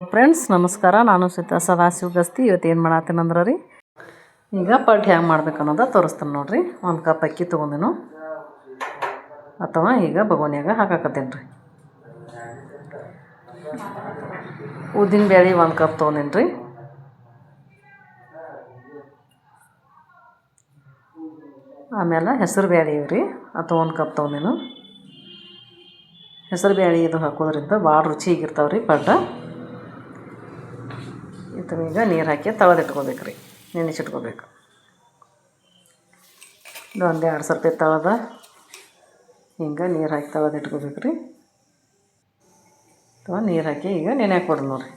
Friends ನಮಸ್ಕಾರ. ನಾನು ಸೀತಾ ಸದಾಶಿವ ಗಸ್ತಿ. ಇವತ್ತು ಏನು ಮಾಡತ್ತೀನಂದ್ರೆ ರೀ? ಈಗ ಪಲ್ಟಿ ಹ್ಯಾಂಗೆ ಮಾಡ್ಬೇಕು ಅನ್ನೋದು ತೋರಿಸ್ತೀನಿ ನೋಡಿರಿ. ಒಂದು ಕಪ್ ಅಕ್ಕಿ ತೊಗೊಂಡಿನು. ಅಥವಾ ಈಗ ಬಗೋನ್ಯಾಗ ಹಾಕಾಕತ್ತೀನಿ ರೀ. ಉದ್ದಿನ ಬೇಳೆ ಒಂದು ಕಪ್ ತೊಗೊಂಡಿನಿ ರೀ. ಆಮೇಲೆ ಹೆಸರು ಬೇಳೆ ಇವ್ರಿ ಅಥವಾ ಒಂದು ಕಪ್ ತೊಗೊಂಡಿನು. ಹೆಸರು ಬೇಳೆ ಇದು ಹಾಕೋದ್ರಿಂದ ಭಾಳ ರುಚಿಯಾಗಿರ್ತಾವೆ ರೀ ಪಡ್ಡ ಇದನ್ನೀಗ ನೀರು ಹಾಕಿ ತಳದಿಟ್ಕೋಬೇಕು ರೀ ನೆನೆಸಿಟ್ಕೋಬೇಕು ಒಂದು ಎರಡು ಸ್ವಲ್ಪ ತಳದ, ಹಿಂಗೆ ನೀರು ಹಾಕಿ ತಳದಿಟ್ಕೋಬೇಕು ರೀ ಅಥವಾ ನೀರು ಹಾಕಿ ಈಗ ನೆನೆ ಹಾಕ್ಬಿಡೋದು ನೋಡಿರಿ.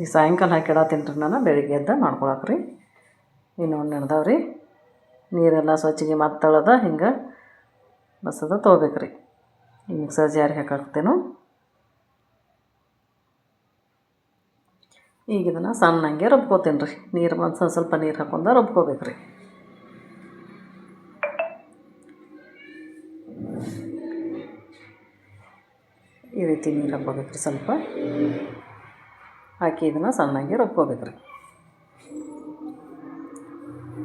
ಈ ಸಾಯಂಕಾಲ ಹಾಕಿ ಇಡತ್ತೀನಿ ರೀ ನಾನು, ಬೆಳಿಗ್ಗೆ ಎದ್ದ ಮಾಡ್ಕೊಳಕ್ಕೆ ರೀ ಇನ್ನೊಂದು ನೆನೆದವ ರೀ ನೀರೆಲ್ಲ ಸ್ವಚ್ಛಗೆ ಮತ್ತೆ ತಳದ, ಹಿಂಗೆ ಬಸದ ತೊಗೋಬೇಕು ರೀ ಮಿಕ್ಸರ್ ಜಾರಿಗೆ ಹಾಕಾಕ್ತೇನು ಈಗ ಇದನ್ನು ಸಣ್ಣಂಗೆ ರುಬ್ಕೋತೀನಿ ರೀ ನೀರು ಒಂದು ಸ್ವಲ್ಪ ನೀರು ಹಾಕೊಂಡು ರುಬ್ಕೋಬೇಕು ರೀ ಈ ರೀತಿ ನೀರು ಹಾಕ್ಕೋಬೇಕು ರೀ ಸ್ವಲ್ಪ. ಹಾಕಿ ಇದನ್ನು ಸಣ್ಣಂಗೆ ರುಬ್ಕೋಬೇಕು ರೀ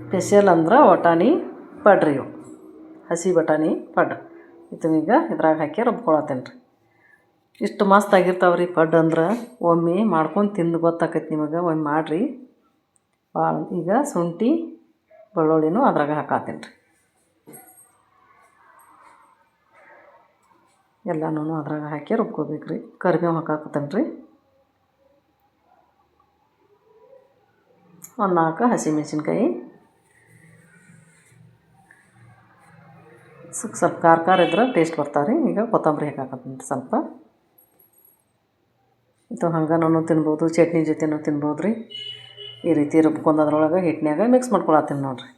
ಸ್ಪೆಷಲ್ ಅಂದ್ರೆ ಬಟಾಣಿ ಪಡ್ರಿ ಇವು. ಹಸಿ ಬಟಾಣಿ ಪಡ್. ಇದನ್ನೀಗ ಇದ್ರಾಗ ಹಾಕಿ ರುಬ್ಕೊಳತ್ತೇನೆ ರೀ ಇಷ್ಟು ಮಸ್ತ್ ರೀ ಪಡ್ ಅಂದ್ರೆ ಒಮ್ಮೆ ಮಾಡ್ಕೊಂಡು ತಿಂದು ಗೊತ್ತಾಕೈತಿ ನಿಮಗೆ, ಒಮ್ಮೆ ಮಾಡಿರಿ. ಭಾಳ ಈಗ ಶುಂಠಿ, ಬೆಳ್ಳುಳ್ಳಿನೂ ಅದ್ರಾಗ ಹಾಕಾತೀನಿ ರೀ ಎಲ್ಲನೂ ಅದ್ರಾಗ ಹಾಕಿ ರುಬ್ಕೋಬೇಕು ರೀ ಕರಿಬೇವು ಹಾಕಾಕತ್ತೇನೆ ರೀ ಒಂದು ನಾಲ್ಕು ಹಸಿಮೆಣ್ಸಿನ್ಕಾಯಿ. ಸ್ವಲ್ಪ ಖಾರ ಖಾರ ಇದ್ರೆ ಟೇಸ್ಟ್ ಬರ್ತಾವೆ ರೀ ಈಗ ಕೊತ್ತಂಬರಿ ಹಾಕಾಕತ್ತೀನಿ ಸ್ವಲ್ಪ. ಇದು ಹಂಗನೂ ತಿನ್ಬೋದು, ಚಟ್ನಿ ಜೊತೆನೂ ತಿನ್ಬೋದು ರೀ ಈ ರೀತಿ ರುಬ್ಕೊಂಡು ಅದ್ರೊಳಗೆ ಹಿಟ್ಟಿನಾಗ ಮಿಕ್ಸ್ ಮಾಡ್ಕೊಳತ್ತೀನಿ ನೋಡಿರಿ.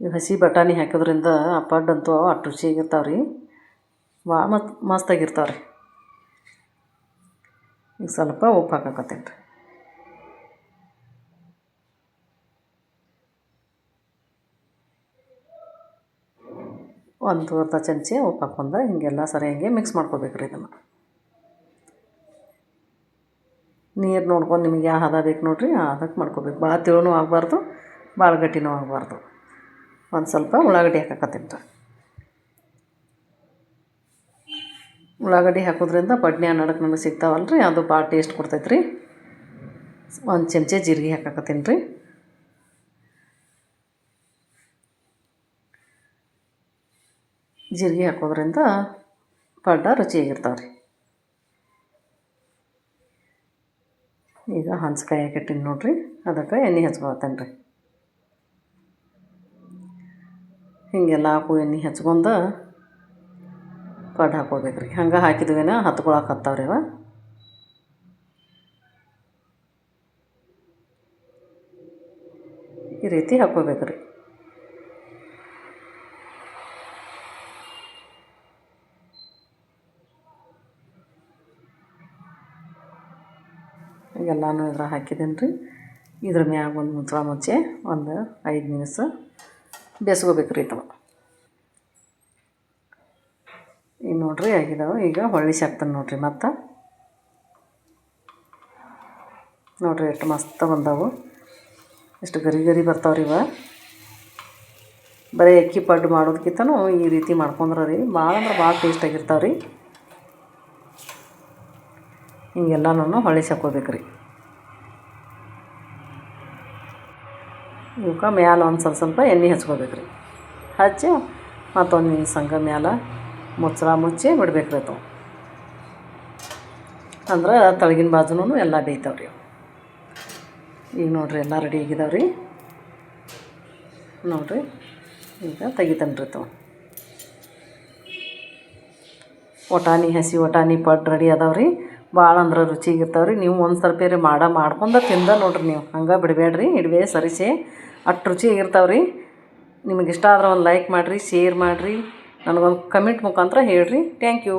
ಇವು ಹಸಿ ಬಟಾಣಿ ಹಾಕೋದ್ರಿಂದ ಆ ಅವು ಅಷ್ಟು ರುಚಿಯಾಗಿರ್ತಾವೆ ರೀ ಭಾಳ ಮತ್ ಮಸ್ತಾಗಿರ್ತಾವೆ ರೀ ಈಗ ಸ್ವಲ್ಪ ಉಪ್ಪು ಹಾಕಕತ್ತೀನಿ ರೀ ಒಂದು ಅರ್ಧ ಚಮಚೆ ಉಪ್ಪು ಹಾಕೊಂಡ ಹಿಂಗೆಲ್ಲ ಸರಿಯಾಗಿ ಮಿಕ್ಸ್ ಮಾಡ್ಕೋಬೇಕು ರೀ ಇದನ್ನು. ನೀರು ನೋಡ್ಕೊಂಡು ನಿಮಗೆ ಯಾವ ಹದ ಬೇಕು ನೋಡಿರಿ ಹದಕ್ಕೆ ಮಾಡ್ಕೋಬೇಕು. ಭಾಳ ತಿಳುನೂ ಆಗಬಾರ್ದು ಭಾಳ ಗಟ್ಟಿನೂ ಆಗಬಾರ್ದು. ಒಂದು ಸ್ವಲ್ಪ ಉಳ್ಳಾಗಡ್ಡಿ ಹಾಕಕತ್ತೀನಿ ಉಳ್ಳಾಗಡ್ಡಿ ಹಾಕೋದ್ರಿಂದ ಬಡ್ನೆ ಅನ್ನೋಕ್ಕೆ ನಮಗೆ ಸಿಗ್ತಾವಲ್ಲ ರೀ ಅದು ಭಾಳ ಟೇಸ್ಟ್ ಕೊಡ್ತೈತೆ ರೀ ಒಂದು ಚಮಚ ಜೀರಿಗೆ ಹಾಕಕತ್ತೀನಿ ರೀ. ಜೀರಿಗೆ ಹಾಕೋದ್ರಿಂದ ಪಡ್ಡ ರುಚಿಯಾಗಿರ್ತಾವೆ ರೀ ಈಗ ಹಂಚ್ಕಾಯಿ ಹಾಕಿಟ್ಟಿನಿ ನೋಡಿರಿ. ಅದಕ್ಕೆ ಎಣ್ಣೆ ಹಚ್ಕೊಳತ್ತೇನೆ ರೀ ಹೀಗೆಲ್ಲ ಹಾಕು, ಎಣ್ಣೆ ಹಚ್ಕೊಂಡು ಪಡ್ಡು ಹಾಕೋಬೇಕು ರೀ ಹಂಗೆ ಹಾಕಿದ್ವೇನ ಹತ್ಕೊಳಕ್ಕೆ ಹತ್ತಾವ್ರಿ ಅವ. ಈ ರೀತಿ ಹಾಕ್ಕೋಬೇಕು ರೀ ಎಲ್ಲನೂ ಇದ್ರಾಗ ಹಾಕಿದ್ದೀನಿ ರೀ ಇದ್ರ ಮ್ಯಾಗ ಒಂದು ಮುಚ್ಚಳ ಮುಚ್ಚಿ ಒಂದು ಐದು ನಿಮಿಷ ಬೇಸ್ಕೋಬೇಕು ರೀ ತವ ಈಗ ನೋಡಿರಿ ಆಗಿದಾವೆ. ಈಗ ಹೊಳ್ಳಿಸಿ ಹಾಕ್ತಾನೆ ನೋಡ್ರಿ ಮತ್ತು. ನೋಡಿರಿ ಎಷ್ಟು ಮಸ್ತ್ ಬಂದವು. ಎಷ್ಟು ಗರಿ ಗರಿ ಬರ್ತಾವ್ರಿ ಇವ. ಬರೀ ಅಕ್ಕಿ ಪಡ್ಡು ಮಾಡೋದಕ್ಕಿಂತನೂ ಈ ರೀತಿ ಮಾಡ್ಕೊಂಡ್ರೆ ಭಾಳ ಅಂದ್ರೆ ಭಾಳ ಟೇಸ್ಟಾಗಿರ್ತಾವೆ ರೀ ಹಿಂಗೆಲ್ಲನೂ ನಾನು ಹಾಕ್ಕೋಬೇಕು ರೀ ಇವಕ್ಕೆ ಮ್ಯಾಲೆ ಒಂದು ಸ್ವಲ್ಪ ಸ್ವಲ್ಪ ಎಣ್ಣೆ ಹಚ್ಕೋಬೇಕು ರೀ ಹಚ್ಚಿ ಮತ್ತೊಂದು ನಿಮಿಷ ಮ್ಯಾಲೆ ಮುಚ್ಚಳ ಮುಚ್ಚಿ ಬಿಡ್ಬೇಕು ರೀ ತಾವು ಅಂದ್ರೆ ತಳಗಿನ ಬಾಜುನೂ ಎಲ್ಲ ಬೇಯ್ತಾವೆ ರೀ ಈಗ ನೋಡಿರಿ ಎಲ್ಲ ರೆಡಿ ಆಗಿದಾವೆ ರೀ ನೋಡಿರಿ ಈಗ ತೆಗಿತಾನೆ ರೀ ತಾವು ವಟಾಣಿ ಹಸಿ ವಟಾಣಿ ಪಡ್ ರೆಡಿ ಅದಾವೆ ಭಾಳ ಅಂದ್ರೆ ರುಚಿಗಿರ್ತಾವೆ ರೀ ನೀವು ಒಂದು ಸ್ವಲ್ಪ ರೀ ಮಾಡ ಮಾಡ್ಕೊಂಡು ತಿಂದ ನೋಡಿರಿ ನೀವು. ಹಂಗೆ ಬಿಡಬೇಡ್ರಿ. ಇಡವೆ ಸರಿಸಿ. ಅಷ್ಟು ರುಚಿ ಇರ್ತಾವೆ ರೀ ನಿಮಗೆ ಇಷ್ಟ ಆದ್ರೆ ಒಂದು ಲೈಕ್ ಮಾಡಿರಿ ಶೇರ್ ಮಾಡಿರಿ. ನನಗೊಂದು ಕಮೆಂಟ್ ಮುಖಾಂತರ ಹೇಳಿರಿ. Thank you